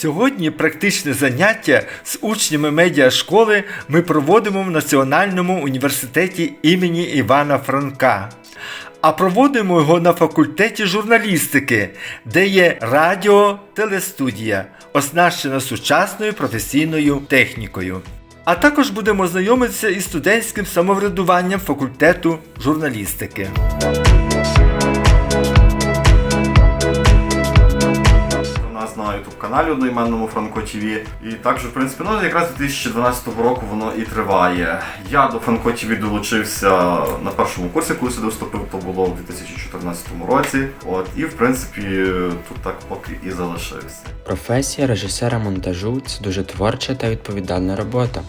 Сьогодні практичне заняття з учнями медіашколи ми проводимо в Національному університеті імені Івана Франка. А проводимо його на факультеті журналістики, де є радіо телестудія, оснащена сучасною професійною технікою. А також будемо знайомитися із студентським самоврядуванням факультету журналістики. У нас на youtube каналі одноіменному Франко ТВ. І також, в принципі, ну якраз 2012 року воно і триває. Я до Франко ТВ долучився на першому курсі, коли сюди вступив, то було в 2014 році. От, і в принципі тут так поки і залишився. Професія режисера монтажу це дуже творча та відповідальна робота,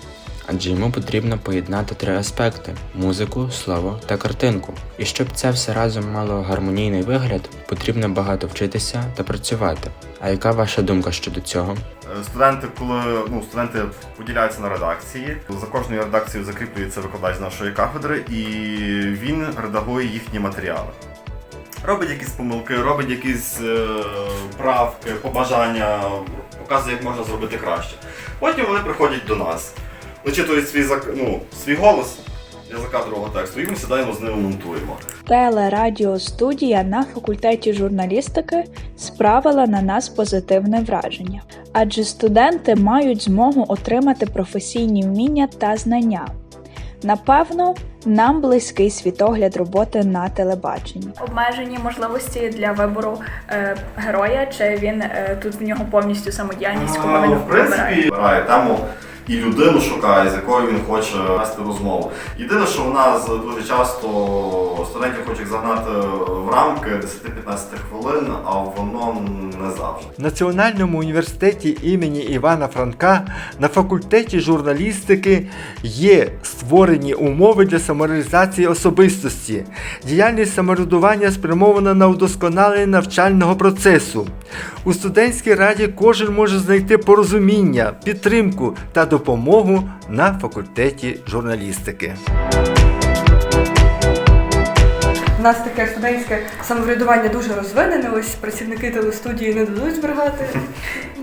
адже йому потрібно поєднати три аспекти: музику, слово та картинку. І щоб це все разом мало гармонійний вигляд, потрібно багато вчитися та працювати. А яка ваша думка щодо цього? Е, Студенти, коли ну, студенти поділяються на редакції, за кожною редакцією закріплюється викладач нашої кафедри, і він редагує їхні матеріали. Робить якісь помилки, робить якісь е, правки, побажання, показує, як можна зробити краще. Потім вони приходять до нас, начитують свій, зак... ну, свій голос для закадрового тексту, і ми сідаємо з ними монтуємо. Телерадіостудія на факультеті журналістики справила на нас позитивне враження, адже студенти мають змогу отримати професійні вміння та знання. Напевно, нам близький світогляд роботи на телебаченні. обмежені можливості для вибору е, героя, чи він е, тут в нього повністю самодіяльність, А, він в принципі, вибирає. вибирає тему і людину шукає, з якою він хоче вести розмову. Єдине, що в нас дуже часто студентів хочуть загнати в рамки 10-15 хвилин, а воно не завжди. В Національному університеті імені Івана Франка на факультеті журналістики є створені умови для самореалізації особистості. Діяльність самоврядування спрямована на удосконалення навчального процесу. У студентській раді кожен може знайти порозуміння, підтримку та допомогу на факультеті журналістики. У нас таке студентське самоврядування дуже розвинене, ось працівники телестудії не дадуть зберігати.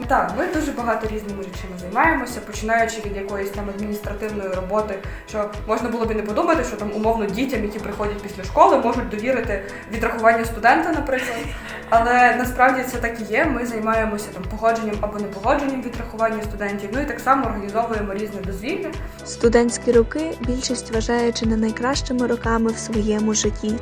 Так, ми дуже багато різними речами займаємося, починаючи від якоїсь там адміністративної роботи, що можна було б і не подумати, що там умовно дітям, які приходять після школи, можуть довірити відрахування студента, наприклад. Але насправді це так і є. Ми займаємося там погодженням або непогодженням відрахування студентів. Ну і так само організовуємо різне дозвілля. Студентські роки більшість вважає чи не найкращими роками в своєму житті.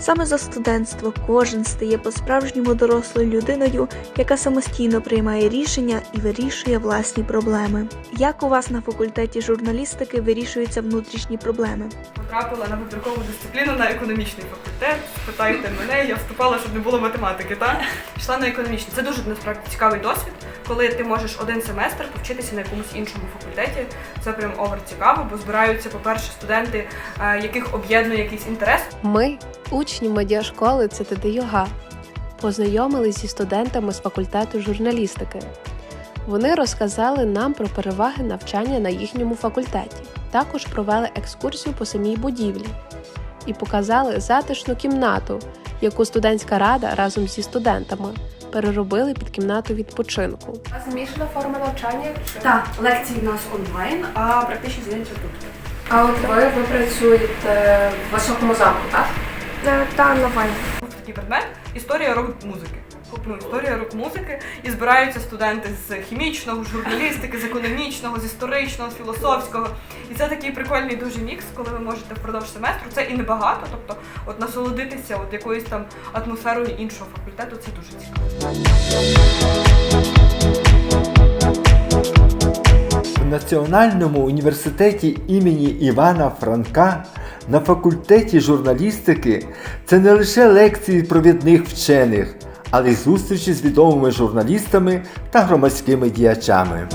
Саме за студентство кожен стає по-справжньому дорослою людиною, яка самостійно приймає рішення і вирішує власні проблеми. Як у вас на факультеті журналістики вирішуються внутрішні проблеми? Потрапила на вибіркову дисципліну на економічний факультет. Спитайте мене, я вступала, щоб не було математики, так? Пішла на економічний. Це дуже насправді цікавий досвід, коли ти можеш один семестр повчитися на якомусь іншому факультеті. Це прям овер цікаво, бо збираються, по-перше, студенти, е, яких об'єднує якийсь інтерес. Ми, учні медіашколи ЦТД Юга, познайомились зі студентами з факультету журналістики. Вони розказали нам про переваги навчання на їхньому факультеті. Також провели екскурсію по самій будівлі і показали затишну кімнату, яку студентська рада разом зі студентами переробили під кімнату відпочинку. А змішана форма навчання? Так, лекції в нас онлайн, а практичні заняття тут. А от ви, ви працюєте в високому замку, так? Та новин. Такий предмет історія рок-музики. Ну, історія рок-музики, і збираються студенти з хімічного, з журналістики, з економічного, з історичного, з філософського. І це такий прикольний дуже мікс, коли ви можете впродовж семестру. Це і небагато, тобто от насолодитися от якоюсь там атмосферою іншого факультету, це дуже цікаво. В Національному університеті імені Івана Франка на факультеті журналістики це не лише лекції провідних вчених, але й зустрічі з відомими журналістами та громадськими діячами.